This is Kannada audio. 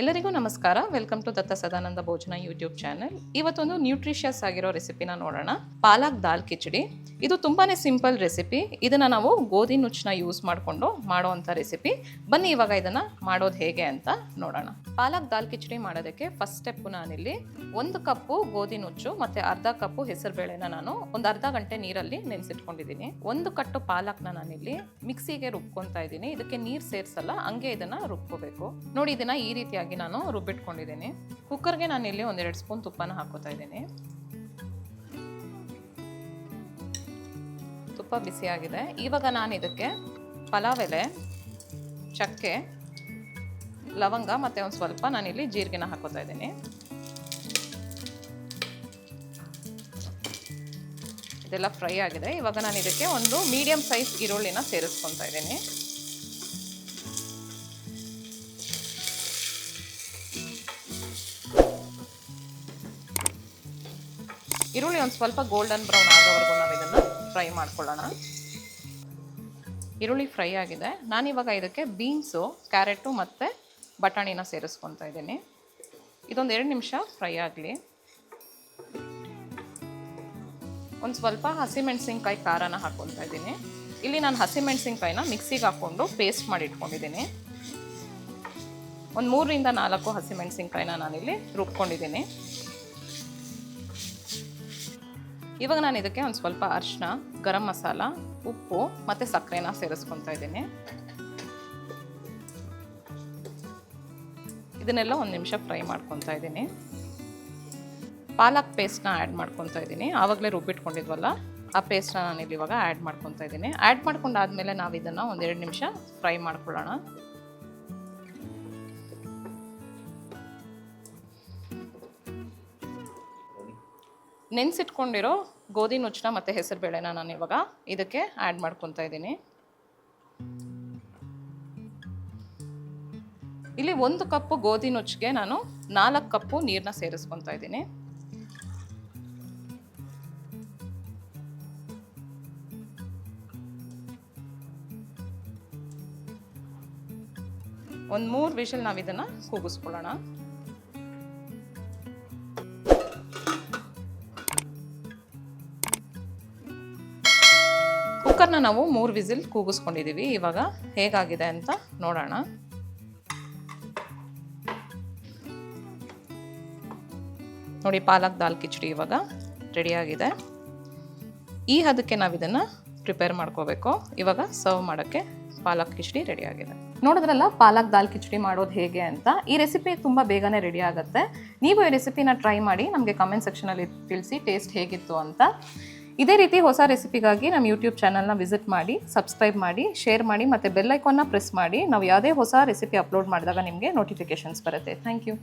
ಎಲ್ಲರಿಗೂ ನಮಸ್ಕಾರ. ವೆಲ್ಕಮ್ ಟು ದತ್ತ ಸದಾನಂದ ಭೋಜನ ಯೂಟ್ಯೂಬ್ ಚಾನೆಲ್ ಇವತ್ತೊಂದು ನ್ಯೂಟ್ರಿಷಿಯಸ್ ಆಗಿರೋ ರೆಸಿಪಿನ ನೋಡೋಣ. ಪಾಲಕ್ ದಾಲ್ ಕಿಚಡಿ. ಇದು ತುಂಬಾನೇ ಸಿಂಪಲ್ ರೆಸಿಪಿ ಇದನ್ನ ನಾವು ಗೋಧಿ ನುಚ್ಚನ್ನ ಯೂಸ್ ಮಾಡಿಕೊಂಡು ಮಾಡುವಂಥ ರೆಸಿಪಿ ಬನ್ನಿ ಇವಾಗ ಇದನ್ನ ಮಾಡೋದು ಹೇಗೆ ಅಂತ ನೋಡೋಣ. ಪಾಲಕ್ ದಾಲ್ ಕಿಚಡಿ ಮಾಡೋದಕ್ಕೆ ಫಸ್ಟ್ ಸ್ಟೆಪ್ ನಾನಿಲ್ಲಿ ಒಂದು ಕಪ್ಪು ಗೋಧಿ ನುಚ್ಚು ಮತ್ತೆ ಅರ್ಧ ಕಪ್ಪು ಹೆಸರುಬೇಳೆನ ನಾನು ಒಂದು ಅರ್ಧ ಗಂಟೆ ನೀರಲ್ಲಿ ನೆನೆಸಿಟ್ಕೊಂಡಿದ್ದೀನಿ. ಒಂದು ಕಟ್ಟು ಪಾಲಕ್ನ ನಾನಿಲ್ಲಿ ಮಿಕ್ಸಿಗೆ ರುಬ್ಕೊತಾ ಇದ್ದೀನಿ. ಇದಕ್ಕೆ ನೀರು ಸೇರಿಸಲ್ಲ, ಹಂಗೆ ಇದನ್ನ ರುಬ್ಕೋಬೇಕು. ನೋಡಿ, ಇದನ್ನ ಈ ರೀತಿಯಾಗಿ ನಾನು ರುಬ್ಬಿಟ್ಕೊಂಡಿದ್ದೀನಿ. ಕುಕ್ಕರ್ಗೆ ನಾನು ಇಲ್ಲಿ ಒಂದೆರಡು ಸ್ಪೂನ್ ತುಪ್ಪನ ಹಾಕೋತಾ ಇದ್ದೀನಿ. ತುಪ್ಪ ಬಿಸಿಯಾಗಿದೆ ಇವಾಗ ನಾನು ಇದಕ್ಕೆ ಪಲಾವ್ ಎಲೆ, ಚಕ್ಕೆ, ಲವಂಗ ಮತ್ತು ಒಂದು ಸ್ವಲ್ಪ ನಾನಿಲ್ಲಿ ಜೀರಿಗೆನ ಹಾಕೋತಾ ಇದ್ದೀನಿ. ಇದೆಲ್ಲ ಫ್ರೈ ಆಗಿದೆ. ಇವಾಗ ನಾನು ಇದಕ್ಕೆ ಒಂದು ಮೀಡಿಯಮ್ ಸೈಜ್ ಈರುಳ್ಳಿನ ಸೇರಿಸ್ಕೊತಾ ಇದ್ದೀನಿ. ಈರುಳ್ಳಿ ಒಂದು ಸ್ವಲ್ಪ ಗೋಲ್ಡನ್ ಬ್ರೌನ್ ಆಗೋವರೆಗೂ ನಾವು ಇದನ್ನು ಫ್ರೈ ಮಾಡ್ಕೊಳ್ಳೋಣ. ಈರುಳ್ಳಿ ಫ್ರೈ ಆಗಿದೆ. ನಾನಿವಾಗ ಇದಕ್ಕೆ ಬೀನ್ಸು ಕ್ಯಾರೆಟು ಮತ್ತು ಬಟಾಣಿನ ಸೇರಿಸ್ಕೊತಾ ಇದ್ದೀನಿ. ಇದೊಂದು ಎರಡು ನಿಮಿಷ ಫ್ರೈ ಆಗಲಿ. ಒಂದು ಸ್ವಲ್ಪ ಹಸಿಮೆಣಸಿನ್ಕಾಯಿ ಖಾರನ ಹಾಕ್ಕೊತಾ ಇದ್ದೀನಿ. ಇಲ್ಲಿ ನಾನು ಹಸಿಮೆಣಸಿನ್ಕಾಯಿನ ಮಿಕ್ಸಿಗೆ ಹಾಕ್ಕೊಂಡು ಪೇಸ್ಟ್ ಮಾಡಿ ಇಟ್ಕೊಂಡಿದ್ದೀನಿ ಒಂದು ಮೂರರಿಂದ ನಾಲ್ಕು ಹಸಿಮೆಣಸಿನ್ಕಾಯಿನ ನಾನಿಲ್ಲಿ ರುಬ್ಕೊಂಡಿದ್ದೀನಿ. ಇವಾಗ ನಾನು ಇದಕ್ಕೆ ಒಂದು ಸ್ವಲ್ಪ ಅರಿಶಿನ, ಗರಂ ಮಸಾಲ, ಉಪ್ಪು ಮತ್ತು ಸಕ್ಕರೆನ ಸೇರಿಸ್ಕೊತಾ ಇದ್ದೀನಿ. ಇದನ್ನೆಲ್ಲ ಒಂದು ನಿಮಿಷ ಫ್ರೈ ಮಾಡ್ಕೊತಾ ಇದ್ದೀನಿ. ಪಾಲಕ್ ಪೇಸ್ಟ್ನ ಆ್ಯಡ್ ಮಾಡ್ಕೊತಾ ಇದ್ದೀನಿ. ಆವಾಗಲೇ ರುಬ್ಬಿಟ್ಕೊಂಡಿದ್ವಲ್ಲ ಆ ಪೇಸ್ಟ್ನ ನಾನು ಇಲ್ಲಿ ಇವಾಗ ಆ್ಯಡ್ ಮಾಡ್ಕೊತಾ ಇದ್ದೀನಿ. ಆ್ಯಡ್ ಮಾಡ್ಕೊಂಡಾದ್ಮೇಲೆ ನಾವು ಇದನ್ನು ಒಂದೆರಡು ನಿಮಿಷ ಫ್ರೈ ಮಾಡ್ಕೊಳ್ಳೋಣ. ನೆನೆಸಿಟ್ಕೊಂಡಿರೋ ಗೋಧಿ ನುಚ್ಚನ ಮತ್ತು ಹೆಸರುಬೇಳೆನ ನಾನು ಇವಾಗ ಇದಕ್ಕೆ ಆ್ಯಡ್ ಮಾಡ್ಕೊತಾ ಇದ್ದೀನಿ. ಇಲ್ಲಿ ಒಂದು ಕಪ್ಪು ಗೋಧಿ ನುಚ್ಚಿಗೆ ನಾನು ನಾಲ್ಕು ಕಪ್ಪು ನೀರನ್ನ ಸೇರಿಸ್ಕೊತಾ ಇದ್ದೀನಿ. ಒಂದು ಮೂರು ವಿಷಲ್ ನಾವು ಇದನ್ನು ಕೂಗಿಸ್ಕೊಳ್ಳೋಣ. ಕುಕ್ಕರ್ನ ನಾವು ಮೂರು ವಿಸಿಲ್ ಕೂಗಿಸ್ಕೊಂಡಿದ್ದೀವಿ ಇವಾಗ ಹೇಗಾಗಿದೆ ಅಂತ ನೋಡೋಣ. ನೋಡಿ, ಪಾಲಕ್ ದಾಲ್ ಕಿಚಡಿ ಇವಾಗ ರೆಡಿಯಾಗಿದೆ ಈ ಹದಕ್ಕೆ ನಾವು ಇದನ್ನು ಪ್ರಿಪೇರ್ ಮಾಡ್ಕೋಬೇಕು. ಇವಾಗ ಸರ್ವ್ ಮಾಡೋಕ್ಕೆ ಪಾಲಕ್ ಕಿಚಡಿ ರೆಡಿಯಾಗಿದೆ ನೋಡಿದ್ರಲ್ಲ, ಪಾಲಕ್ ದಾಲ್ ಕಿಚಡಿ ಮಾಡೋದು ಹೇಗೆ ಅಂತ? ಈ ರೆಸಿಪಿ ತುಂಬ ಬೇಗನೆ ರೆಡಿ ಆಗುತ್ತೆ. ನೀವು ಈ ರೆಸಿಪಿನ ಟ್ರೈ ಮಾಡಿ ನಮಗೆ ಕಮೆಂಟ್ ಸೆಕ್ಷನಲ್ಲಿ ತಿಳಿಸಿ ಟೇಸ್ಟ್ ಹೇಗಿತ್ತು ಅಂತ. ಇದೇ ರೀತಿ ಹೊಸ ರೆಸಿಪಿಗಾಗಿ ನಮ್ಮ ಯೂಟ್ಯೂಬ್ ಚಾನಲ್ನ ವಿಸಿಟ್ ಮಾಡಿ ಸಬ್ಸ್ಕ್ರೈಬ್ ಮಾಡಿ ಶೇರ್ ಮಾಡಿ ಮತ್ತು ಬೆಲ್ ಐಕಾನ್ನ ಪ್ರೆಸ್ ಮಾಡಿ, ನಾವು ಯಾವುದೇ ಹೊಸ ರೆಸಿಪಿ ಅಪ್ಲೋಡ್ ಮಾಡಿದಾಗ ನಿಮಗೆ ನೋಟಿಫಿಕೇಶನ್ಸ್ ಬರುತ್ತೆ. Thank you